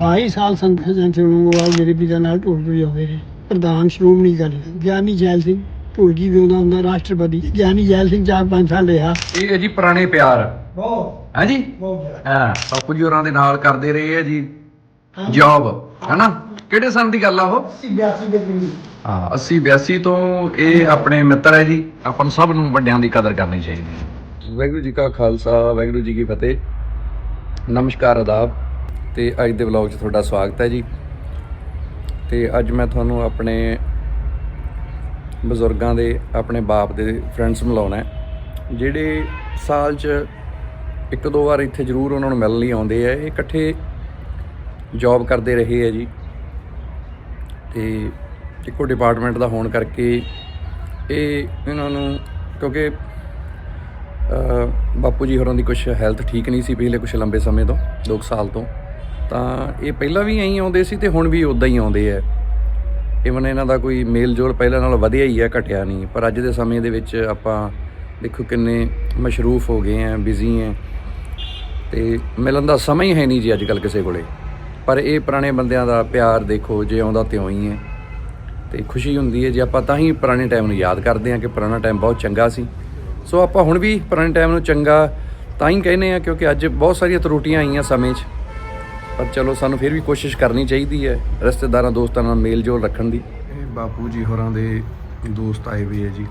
22 ਸਾਲ ਸੰਤ ਸੰਗੋਵਾਲ ਮੇਰੇ ਪਿਤਾ ਨਾਲ ਢੋਲਕੀ ਹੋਏ ਨੇ। ਪ੍ਰਧਾਨ ਸ਼੍ਰੋਮਣੀ ਦਲ ਗਿਆਨੀ ਜੈਲ ਸਿੰਘ ਢੋਲਕੀ ਵਿਉਂਦਾ ਹੁੰਦਾ ਰਾਸ਼ਟਰਪਤੀ ਗਿਆਨੀ ਜੈਲ ਸਿੰਘ ਚਾਰ ਪੰਜ ਸਾਲ ਰਿਹਾ। ਇਹ ਹੈ ਜੀ ਪੁਰਾਣੇ ਪਿਆਰ। ਬਹੁਤ। ਹੈ ਜੀ? ਬਹੁਤ ਹਾਂ ਬਾਪੂ ਜੀ ਹੋਰਾਂ ਦੇ ਨਾਲ ਕਰਦੇ ਰਹੇ ਹੈ ਜੀ। ਜੌਬ ਹੈਨਾ? ਕਿਹੜੇ ਸਾਲ ਦੀ ਗੱਲ ਆ ਉਹ? 82 ਦੇ ਹਾਂ 80 82 ਤੋਂ ਇਹ ਆਪਣੇ ਮਿੱਤਰ ਹੈ ਜੀ। ਆਪਾਂ ਨੂੰ ਸਭ ਨੂੰ ਵੱਡਿਆਂ ਦੀ ਕਦਰ ਕਰਨੀ ਚਾਹੀਦੀ ਹੈ। ਵਾਹਿਗੁਰੂ ਜੀ ਕਾ ਖਾਲਸਾ ਵਾਹਿਗੁਰੂ ਜੀ ਕੀ ਫਤਿਹ। ਨਮਸਕਾਰ ਆਦਾਬ। ਤੇ ਅੱਜ ਦੇ ਵਲੌਗ 'ਚ ਤੁਹਾਡਾ ਸਵਾਗਤ ਹੈ ਜੀ। ਤੇ ਅੱਜ ਮੈਂ ਤੁਹਾਨੂੰ ਆਪਣੇ ਬਜ਼ੁਰਗਾਂ ਦੇ, ਆਪਣੇ ਬਾਪ ਦੇ ਫਰੈਂਡਸ ਮਿਲਾਉਣਾ ਜਿਹੜੇ ਸਾਲ 'ਚ ਇੱਕ ਦੋ ਵਾਰ ਇੱਥੇ ਜ਼ਰੂਰ ਉਹਨਾਂ ਨੂੰ ਮਿਲਣ ਲਈ ਆਉਂਦੇ ਆ, ਇਹ ਇਕੱਠੇ ਜੌਬ ਕਰਦੇ ਰਹੇ ਆ ਜੀ। ਤੇ ਇੱਕੋ ਡਿਪਾਰਟਮੈਂਟ ਦਾ ਹੋਣ ਕਰਕੇ ਇਹ ਇਹਨਾਂ ਨੂੰ, ਕਿਉਂਕਿ ਬਾਪੂ ਜੀ ਹੋਰਾਂ ਦੀ ਕੁਝ ਹੈਲਥ ਠੀਕ ਨਹੀਂ ਸੀ ਪਿਛਲੇ ਕੁਝ ਲੰਬੇ ਸਮੇਂ ਤੋਂ 2 ਸਾਲ ਤੋਂ। ਤਾਂ ਇਹ ਪਹਿਲਾਂ ਵੀ ਐਂ ਆਉਂਦੇ ਸੀ ਤੇ ਹੁਣ ਵੀ ਉਦਾਂ ਹੀ ਆਉਂਦੇ ਆ। ਇਵਨ ਇਹਨਾਂ ਦਾ ਕੋਈ ਮੇਲ ਜੋਲ ਪਹਿਲਾਂ ਨਾਲੋਂ ਵਧਿਆ ਹੀ ਹੈ ਘਟਿਆ ਨਹੀਂ। ਪਰ ਅੱਜ ਦੇ ਸਮੇਂ ਦੇ ਵਿੱਚ ਆਪਾਂ ਦੇਖੋ ਕਿੰਨੇ ਮਸ਼ਰੂਫ ਹੋ ਗਏ ਆ ਬਿਜ਼ੀ ਆ। ਤੇ ਮਿਲਣ ਦਾ ਸਮਾਂ ਹੀ ਹੈ ਨਹੀਂ ਜੀ ਅੱਜ ਕੱਲ ਕਿਸੇ ਕੋਲੇ। ਪਰ ਇਹ ਪੁਰਾਣੇ ਬੰਦਿਆਂ ਦਾ ਪਿਆਰ ਦੇਖੋ, ਜੇ ਆਉਂਦਾ ਤਿਉਂ ਹੀ ਹੈ। ਤੇ ਖੁਸ਼ੀ ਹੁੰਦੀ ਹੈ ਜੇ, ਆਪਾਂ ਤਾਂ ਹੀ ਪੁਰਾਣੇ ਟਾਈਮ ਨੂੰ ਯਾਦ ਕਰਦੇ ਹਾਂ ਕਿ ਪੁਰਾਣਾ ਟਾਈਮ ਬਹੁਤ ਚੰਗਾ ਸੀ। ਸੋ ਆਪਾਂ ਹੁਣ ਵੀ ਪੁਰਾਣੇ ਟਾਈਮ ਨੂੰ ਚੰਗਾ ਤਾਂ ਹੀ ਕਹਿੰਦੇ ਆ ਕਿਉਂਕਿ ਅੱਜ ਬਹੁਤ ਸਾਰੀਆਂ ਤਰੁੱਟੀਆਂ ਆਈਆਂ ਸਮੇਂ 'ਚ। ਪਰ ਚਲੋ ਸਾਨੂੰ ਫਿਰ ਵੀ ਕੋਸ਼ਿਸ਼ ਕਰਨੀ ਚਾਹੀਦੀ ਹੈ ਰਿਸ਼ਤੇਦਾਰਾਂ ਦੋਸਤਾਂ ਨਾਲ ਮੇਲ ਜੋਲ ਰੱਖਣ ਦੀ। ਇਹ ਬਾਪੂ ਜੀ ਹੋਰਾਂ ਦੇ ਦੋਸਤ ਆਏ ਹੋਏ ਹੈ ਜੀ।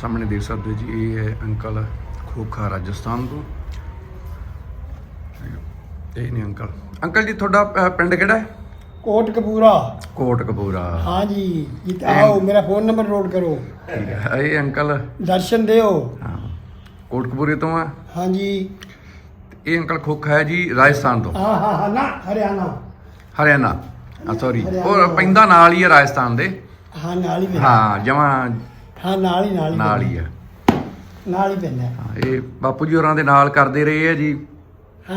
ਸਾਹਮਣੇ ਦੇਖ ਸਕਦੇ ਹੋ ਜੀ ਇਹ ਹੈ ਅੰਕਲ ਖੋਖਾ ਰਾਜਸਥਾਨ ਤੋਂ। ਇਹ ਨਹੀਂ ਅੰਕਲ। ਅੰਕਲ ਜੀ ਤੁਹਾਡਾ ਪਿੰਡ ਕਿਹੜਾ ਹੈ? ਕੋਟ ਕਪੂਰਾ। ਕੋਟ ਕਪੂਰਾ। ਹਾਂ ਜੀ ਇਹ ਆਓ ਮੇਰਾ ਫੋਨ ਨੰਬਰ ਨੋਟ ਕਰੋ। ਠੀਕ ਹੈ। ਇਹ ਅੰਕਲ? ਦਰਸ਼ਨ ਦਿਓ। ਹਾਂ। ਕੋਟ ਕਪੂਰੇ ਤੋਂ ਆ? ਹਾਂ ਜੀ। ਇਹ ਅੰਕਲ ਖੋਖਾ ਹੈ ਜੀ ਰਾਜਸਥਾਨ ਤੋਂ। ਹਾਂ ਹਾਂ ਹਾਂ ਨਾ ਹਰਿਆਣਾ। ਹਰਿਆਣਾ। ਆ ਸੌਰੀ। ਉਹ ਪੈਂਦਾ ਨਾਲ ਹੀ ਹੈ ਰਾਜਸਥਾਨ ਦੇ। ਹਾਂ ਨਾਲ ਹੀ ਪੈਂਦਾ। ਹਾਂ ਜਮਾ ਹਾਂ ਨਾਲ ਹੀ ਨਾਲ ਹੀ ਨਾਲ ਹੀ ਹੈ। ਪੈਂਦਾ। ਨਾਲ ਹੀ ਪੈਂਦਾ। ਹਾਂ, ਇਹ ਬਾਪੂ ਜੀ ਹੋਰਾਂ ਦੇ ਨਾਲ ਕਰਦੇ ਰਹੇ ਹੈ ਜੀ।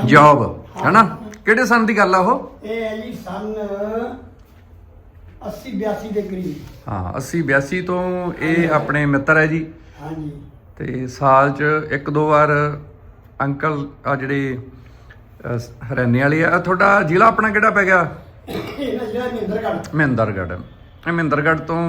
ਜੌਬ। ਹੈਨਾ? ਕਿਹੜੇ ਸਾਲ ਦੀ ਗੱਲ ਆ ਉਹ? ਇਹ ਹੈ ਜੀ ਸਨ 80 82 ਦੇ ਕਰੀਬ। ਹਾਂ 80 82 ਤੋਂ ਇਹ ਆਪਣੇ ਮਿੱਤਰ ਹੈ ਜੀ। ਹਾਂ ਜੀ ਤੇ ਸਾਲ 'ਚ ਇੱਕ ਦੋ ਵਾਰ ਅੰਕਲ ਆ ਜਿਹੜੇ ਅਹ, ਹਰਿਆਣੇ ਵਾਲੇ ਆ ਆਹ ਤੁਹਾਡਾ ਜ਼ਿਲ੍ਹਾ ਆਪਣਾ ਕਿਹੜਾ ਪੈ ਗਿਆ? ਇਹ ਨਾ ਜਿਹੜਾ ਮਹਿੰਦਰਗੜ੍ਹ। ਮਹਿੰਦਰਗੜ੍ਹ ਇਹ ਮਹਿੰਦਰਗੜ੍ਹ ਤੋਂ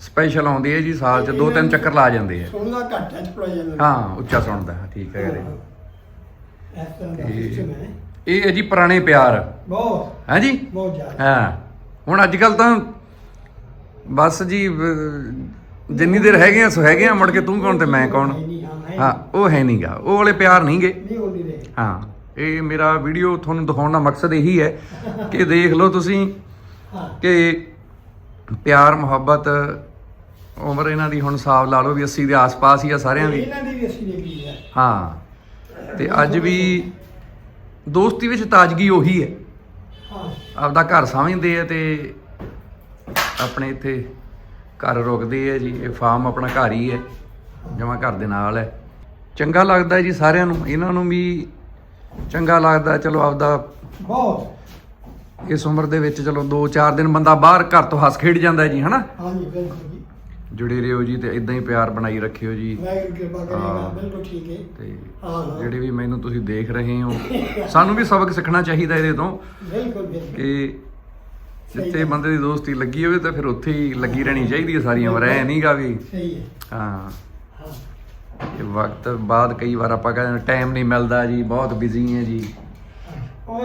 ਸਪੈਸ਼ਲ ਆਉਂਦੇ ਆ ਜੀ ਸਾਲ 'ਚ ਦੋ ਤਿੰਨ ਚੱਕਰ ਲਾ ਜਾਂਦੇ ਆ। ਸੁਣਦਾ ਘੱਟ ਹੈ ਜਾਂਦਾ ਹਾਂ ਉੱਚਾ ਸੁਣਦਾ ਹੈ, ਠੀਕ ਹੈ ਜੀ ਇਸ ਤਰ੍ਹਾਂ ਦਾ ਇਹ- ਸਿਸਟਮ ਹੈ। ਇਹ ਹੈ ਜੀ ਪੁਰਾਣੇ ਪਿਆਰ। ਬਹੁਤ। ਹੈ ਜੀ? ਬਹੁਤ ਜ਼ਿਆਦਾ। ਹਾਂ। ਹੁਣ ਅੱਜ ਕੱਲ ਤਾਂ ਬਸ ਜੀ ਅਹ, ਜਿੰਨੀ ਦੇਰ ਹੈਗੇ ਆ ਸੋ ਹੈਗੇ ਆ ਮੁੜ ਕੇ ਤੂੰ ਕੌਣ ਤੇ ਮੈਂ ਕੌਣ? ਨਹੀਂ, ਹਾਂ, ਉਹ ਹੈ ਨਹੀਂਗਾ ਉਹ ਵਾਲੇ ਪਿਆਰ ਨਹੀਂਗੇ ਨਹੀਂ ਹੁੰਦੀ ਰਹੇ ਹਾਂ ਇਹ ਮੇਰਾ ਵੀਡੀਓ ਤੁਹਾਨੂੰ ਦਿਖਾਉਣ ਦਾ ਮਕਸਦ ਇਹੀ ਹੈ ਕਿ ਦੇਖ ਲਓ ਤੁਸੀਂ ਕਿ ਪਿਆਰ ਮੁਹੱਬਤ ਉਮਰ ਇਹਨਾਂ ਦੀ ਹੁਣ ਹਿਸਾਬ ਲਾ ਲਓ ਵੀ 80 ਦੇ ਆਸ-ਪਾਸ ਹੀ ਆ ਸਾਰਿਆਂ ਦੀ। ਇਹਨਾਂ ਦੀ ਵੀ ਅਸੀਂ ਦੇਖੀ ਹੈ। ਹਾਂ ਤੇ ਅੱਜ ਵੀ ਦੋਸਤੀ ਵਿੱਚ ਤਾਜ਼ਗੀ ਉਹੀ ਹੈ। ਹਾਂ। ਆਪਦਾ ਘਰ ਸਮਝਦੇ ਆ ਤੇ ਆਪਣੇ ਇੱਥੇ ਘਰ ਰੁਕਦੇ ਆ ਜੀ। ਇਹ ਫਾਰਮ ਆਪਣਾ ਘਰ ਹੀ ਹੈ। ਜਮਾ ਘਰ ਦੇ ਨਾਲ ਹੈ। ਚੰਗਾ ਲੱਗਦਾ ਜੀ ਸਾਰਿਆਂ ਨੂੰ। ਇਹਨਾਂ ਨੂੰ ਵੀ ਚੰਗਾ ਲੱਗਦਾ ਚਲੋ ਆਪਦਾ ਬਹੁਤ ਇਸ ਉਮਰ ਦੇ ਵਿੱਚ ਚਲੋ 2-4 ਦਿਨ ਬੰਦਾ ਬਾਹਰ ਘਰ ਤੋਂ ਹੱਸ ਖੇਡ ਜਾਂਦਾ ਜੀ ਹਨਾ? ਹਾਂ ਜੀ ਬਿਲਕੁਲ ਜੀ। ਜੁੜੇ ਰਹੋ ਜੀ ਤੇ ਇਦਾਂ ਹੀ ਪਿਆਰ ਬਣਾਈ ਰੱਖਿਓ ਜੀ। ਵਾਹਿਗੁਰੂ ਕਿਰਪਾ ਕਰੇਗਾ ਹਾਂ। ਬਿਲਕੁਲ ਠੀਕ ਹੈ। ਤੇ ਜਿਹੜੇ ਵੀ ਮੈਨੂੰ ਤੁਸੀਂ ਦੇਖ ਰਹੇ ਹੋ ਸਾਨੂੰ ਵੀ ਸਬਕ ਸਿੱਖਣਾ ਚਾਹੀਦਾ ਇਹਦੇ ਤੋਂ। ਬਿਲਕੁਲ ਬਿਲਕੁਲ। ਕਿ ਜਿੱਥੇ ਬੰਦੇ ਦੀ ਦੋਸਤੀ ਲੱਗੀ ਹੋਵੇ ਤਾਂ ਫਿਰ ਉੱਥੇ ਹੀ ਲੱਗੀ ਰਹਿਣੀ ਚਾਹੀਦੀ ਹੈ ਸਾਰੀ ਉਮਰ ਐ ਨਹੀਂਗਾ ਵੀ। ਸਹੀ ਹੈ ਹਾਂ। ਹਾਂ। ਇਹ ਵਕਤ ਬਾਅਦ ਕਈ ਵਾਰ ਆਪਾਂ ਕਹਿੰਦੇ ਟਾਈਮ ਨਹੀਂ ਮਿਲਦਾ ਜੀ ਬਹੁਤ ਬਿਜ਼ੀ ਹੈ ਜੀ। ਉਹ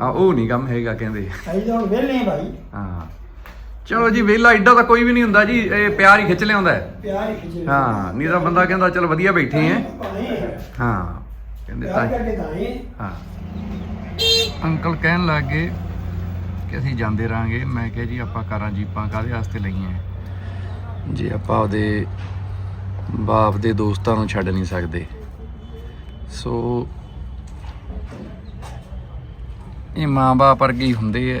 ਆ ਉਹ ਨਹੀਂ ਕੰਮ ਹੈਗਾ ਕਹਿੰਦੇ। ਸਹੀ ਤਾਂ ਹੁਣ ਵਿਹਲੇ ਹਾਂ ਭਾਈ। ਹਾਂ। ਚਲੋ ਜੀ ਵਿਹਲਾ ਏਡਾ ਤਾਂ ਕੋਈ ਵੀ ਨਹੀਂ ਹੁੰਦਾ ਜੀ ਇਹ ਪਿਆਰ ਹੀ ਖਿੱਚ ਲਿਆਉਂਦਾ ਹੈ। ਪਿਆਰ ਹੀ ਖਿੱਚ ਹਾਂ ਨਹੀਂ ਤਾਂ ਬੰਦਾ ਕਹਿੰਦਾ ਚਲ ਵਧੀਆ ਬੈਠੇ ਐ ਹਾਂ ਕਹਿੰਦੇ ਪਿਆਰ ਤਾਂ ਕਰਕੇ ਤਾਂ ਆਏ ਹਾਂ। ਅੰਕਲ ਕਹਿਣ ਲੱਗੇ ਕਿ ਅਸੀਂ ਜਾਂਦੇ ਰਾਂਗੇ ਮੈਂ ਕਿਹਾ ਜੀ ਆਪਾਂ ਕਾਰਾਂ ਜੀਪਾਂ ਕਾਹਦੇ ਵਾਸਤੇ ਲਈਆਂ? ਜੇ ਆਪਾਂ ਉਹਦੇ ਬਾਪ ਦੇ ਦੋਸਤਾਂ ਨੂੰ ਛੱਡ ਨਹੀਂ ਸਕਦੇ। ਸੋ ਇਹ ਮਾਂ-ਬਾਪ ਵਰਗੇ ਹੁੰਦੇ ਐ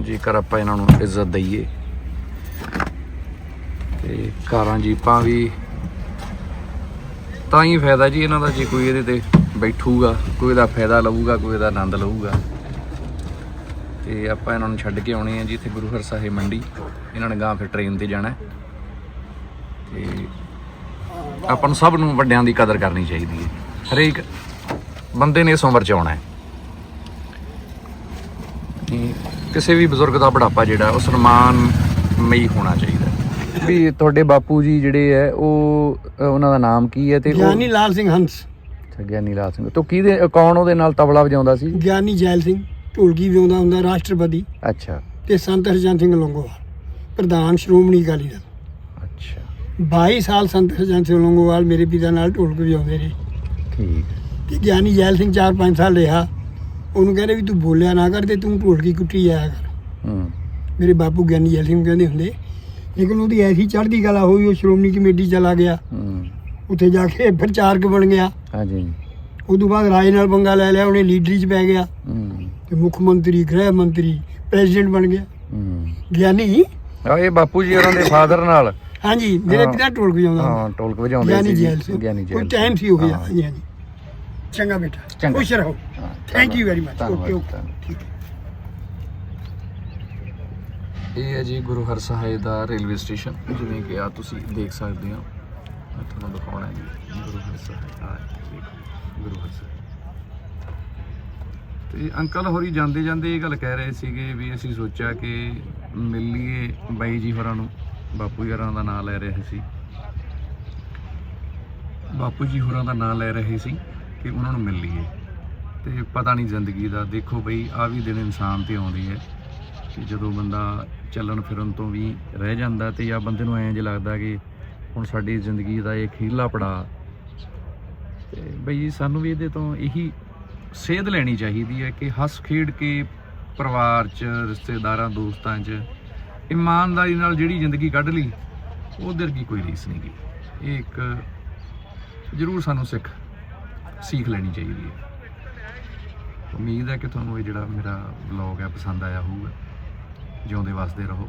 ਜੇਕਰ ਆਪਾਂ ਇਹਨਾਂ ਨੂੰ ਇੱਜ਼ਤ ਦਈਏ। ਤੇ ਕਾਰਾਂ, ਜੀਪਾਂ ਵੀ ਤਾਂ ਹੀ ਫਾਇਦਾ ਜੀ ਇਹਨਾਂ ਦਾ ਜੇ ਕੋਈ ਇਹਦੇ ਤੇ ਬੈਠੂਗਾ, ਕੋਈ ਇਹਦਾ ਫਾਇਦਾ ਲਊਗਾ, ਕੋਈ ਇਹਦਾ ਆਨੰਦ ਲਊਗਾ। ਤੇ ਆਪਾਂ ਇਹਨਾਂ ਨੂੰ ਛੱਡ ਕੇ ਆਉਣੇ ਆ ਜੀ ਇੱਥੇ ਗੁਰੂ ਹਰ ਸਾਹਿਬ ਮੰਡੀ। ਇਹਨਾਂ ਨੇ ਗਾਂ ਫਿਰ ਟ੍ਰੇਨ ਤੇ ਜਾਣਾ। ਹੈ। ਤੇ ਆਪਾਂ ਨੂੰ ਸਭ ਨੂੰ ਵੱਡਿਆਂ ਦੀ ਕਦਰ ਕਰਨੀ ਚਾਹੀਦੀ ਹੈ। ਹਰੇਕ ਬੰਦੇ ਨੇ ਇਸ ਉਮਰ 'ਚ ਆਉਣਾ ਹੈ। ਕਿਸੇ ਵੀ ਬਜ਼ੁਰਗ ਦਾ ਬੁਢਾਪਾ ਜਿਹੜਾ ਉਹ ਸਨਮਾਨਮਈ ਹੋਣਾ ਚਾਹੀਦਾ ਵੀ ਤੁਹਾਡੇ ਬਾਪੂ ਜੀ ਜਿਹੜੇ ਹੈ ਉਹ ਉਹਨਾਂ ਦਾ ਨਾਮ ਕੀ ਹੈ ਤੇ ਗਿਆਨੀ ਲਾਲ ਸਿੰਘ ਹੰਸ। ਅੱਛਾ, ਗਿਆਨੀ ਲਾਲ ਸਿੰਘ। ਤੋਂ ਕਿਹਦੇ ਕੌਣ ਉਹਦੇ ਨਾਲ ਤਬਲਾ ਵਜਾਉਂਦਾ ਸੀ? ਗਿਆਨੀ ਜੈਲ ਸਿੰਘ। ਢੋਲਕੀ ਵਜਾਉਂਦਾ ਹੁੰਦਾ ਰਾਸ਼ਟਰਪਤੀ। ਅੱਛਾ। ਤੇ ਸੰਤ ਹਰਜਨ ਸਿੰਘ ਲੰਗੋਵਾਲ। ਪ੍ਰਧਾਨ ਸ਼੍ਰੋਮਣੀ ਅਕਾਲੀ ਦਲ। 22 ਸਾਲ ਸੰਤ ਹਰਜਨ ਸਿੰਘ ਲੰਗੋਵਾਲ ਮੇਰੇ ਪਿਤਾ ਨਾਲ ਢੋਲਕ ਵਜਾਉਂਦੇ ਰਹੇ। ਠੀਕ ਤੇ ਗਿਆਨੀ ਜੈਲ ਸਿੰਘ 4-5 ਸਾਲ ਰਿਹਾ। ਉਹਨੂੰ ਕਹਿੰਦੇ ਵੀ ਤੂੰ ਬੋਲਿਆ ਨਾ ਕਰ ਤੇ ਤੂੰ ਢੋਲਕੀ ਕੁੱਟੀ ਜਾਇਆ ਕਰ। ਹੂੰ। ਮੇਰੇ ਬਾਪੂ ਗਿਆਨੀ ਜੈਲ ਸਿੰਘ ਕਹਿੰਦੇ ਹੁੰਦੇ ਲੇਕਿਨ ਉਹਦੀ ਐਸੀ ਚੜ੍ਹਦੀ ਕਲਾ ਹੋਈ ਉਹ ਸ਼੍ਰੋਮਣੀ ਕਮੇਟੀ ਚਲਾ ਗਿਆ। ਹੂੰ। ਉੱਥੇ ਜਾ ਕੇ ਪ੍ਰਚਾਰਕ ਬਣ ਗਿਆ। ਹਾਂਜੀ। ਉਦੋਂ ਬਾਅਦ ਰਾਜ ਨਾਲ ਪੰਗਾ ਲੈ ਲਿਆ ਉਹਨੇ ਲੀਡਰੀ 'ਚ ਪੈ ਗਿਆ। ਹੂੰ। ਤੇ ਮੁੱਖ ਮੰਤਰੀ ਗ੍ਰਹਿ ਮੰਤਰੀ ਪ੍ਰੈਜ਼ੀਡੈਂਟ ਬਣ ਗਿਆ। ਹੂੰ। ਗਿਆਨੀ? ਆ ਇਹ ਬਾਪੂ ਜੀ ਉਹਨਾਂ ਦੇ ਫਾਦਰ ਨਾਲ। ਹਾਂਜੀ ਮੇਰੇ ਹਾਂ। ਪਿਤਾ ਢੋਲਕ ਵਜਾਉਂਦਾ ਹਾਂ ਟੋਲਕ ਵਜਾਉਂਦੇ ਗਿਆਨੀ ਸੀ ਜੈਲ ਸਿੰਘ ਗਿਆਨੀ ਜੈਲ ਕੋਈ ਟਾਈਮ ਸੀ ਹੋ ਗਿਆ ਹਾਂ। ਹਾਂਜੀ ਹਾਂਜੀ। ਚੰਗਾ ਬੇਟਾ ਚੰਗਾ। ਖੁਸ਼ ਰਹੋ। ਹਾਂ, ਥੈਂਕ ਯੂ ਵੈਰੀ ਮਚ ਧੰਨਵਾਦ, ਓਕੇ ਓਕੇ ਧੰਨਵਾਦ। ਠੀਕ ਹੈ। ਇਹ ਹੈ ਜੀ ਗੁਰੂ ਹਰਸਹਾਏ ਦਾ ਰੇਲਵੇ ਸਟੇਸ਼ਨ ਜਿਵੇਂ ਕਿ ਆ ਤੁਸੀਂ ਦੇਖ ਸਕਦੇ ਹੋ। ਮੈਂ ਤੁਹਾਨੂੰ ਦਿਖਾਉਣਾ ਹੈ ਜੀ। ਗੁਰੂ ਹਰਸਹਾਏ ਆ ਦੇਖੋ ਗੁਰੂ ਹਰਸਹਾਏ ਤੇ ਅੰਕਲ ਹੋਰੀ ਜਾਂਦੇ ਜਾਂਦੇ ਇਹ ਗੱਲ ਕਹਿ ਰਹੇ ਸੀਗੇ ਵੀ ਅਸੀਂ ਸੋਚਿਆ ਕਿ ਮਿਲ ਲਈਏ ਬਾਈ ਜੀ ਹੋਰਾਂ ਨੂੰ। ਬਾਪੂ ਜੀ ਹੋਰਾਂ ਦਾ ਨਾਮ ਲੈ ਰਹੇ ਸੀ। ਬਾਪੂ ਜੀ ਹੋਰਾਂ ਦਾ ਨਾਮ ਲੈ ਰਹੇ ਸੀ ਕਿ ਉਹਨਾਂ ਨੂੰ ਮਿਲ ਲਈਏ। ਤੇ ਪਤਾ ਨਹੀਂ ਜ਼ਿੰਦਗੀ ਦਾ, ਦੇਖੋ ਬਈ ਆ ਵੀ ਦਿਨ ਇਨਸਾਨ ਤੇ ਆਉਂਦੀ ਹੈ ਕਿ ਜਦੋਂ ਬੰਦਾ ਚੱਲਣ ਫਿਰਨ ਤੋਂ ਵੀ ਰਹਿ ਜਾਂਦਾ ਤੇ ਜਾਂ ਬੰਦੇ ਨੂੰ ਐਂ ਜਿਹਾ ਲੱਗਦਾ ਕਿ ਹੁਣ ਸਾਡੀ ਜ਼ਿੰਦਗੀ ਦਾ ਇਹ ਖੀਰਲਾ ਪੜਾ। ਤੇ ਬਈ ਸਾਨੂੰ ਵੀ ਇਹਦੇ ਤੋਂ ਇਹੀ ਸੇਧ ਲੈਣੀ ਚਾਹੀਦੀ ਹੈ ਕਿ ਹੱਸ ਖੇਡ ਕੇ ਪਰਿਵਾਰ 'ਚ, ਰਿਸ਼ਤੇਦਾਰਾਂ, ਦੋਸਤਾਂ 'ਚ ਇਮਾਨਦਾਰੀ ਨਾਲ ਜਿਹੜੀ ਜ਼ਿੰਦਗੀ ਕੱਢ ਲਈ, ਉਹਦੇ ਵਰਗੀ ਕੋਈ ਰੀਸ ਨਹੀਂ ਗਈ। ਇਹ ਇੱਕ ਜ਼ਰੂਰ ਸਾਨੂੰ ਸਿੱਖ ਸਿੱਖ ਲੈਣੀ ਚਾਹੀਦੀ ਹੈ। ਉਮੀਦ ਹੈ ਕਿ ਤੁਹਾਨੂੰ ਇਹ ਜਿਹੜਾ ਮੇਰਾ ਵਲੌਗ ਹੈ, ਪਸੰਦ ਆਇਆ ਹੋਊਗਾ। ਜਿਉਂਦੇ ਵਸਦੇ ਰਹੋ।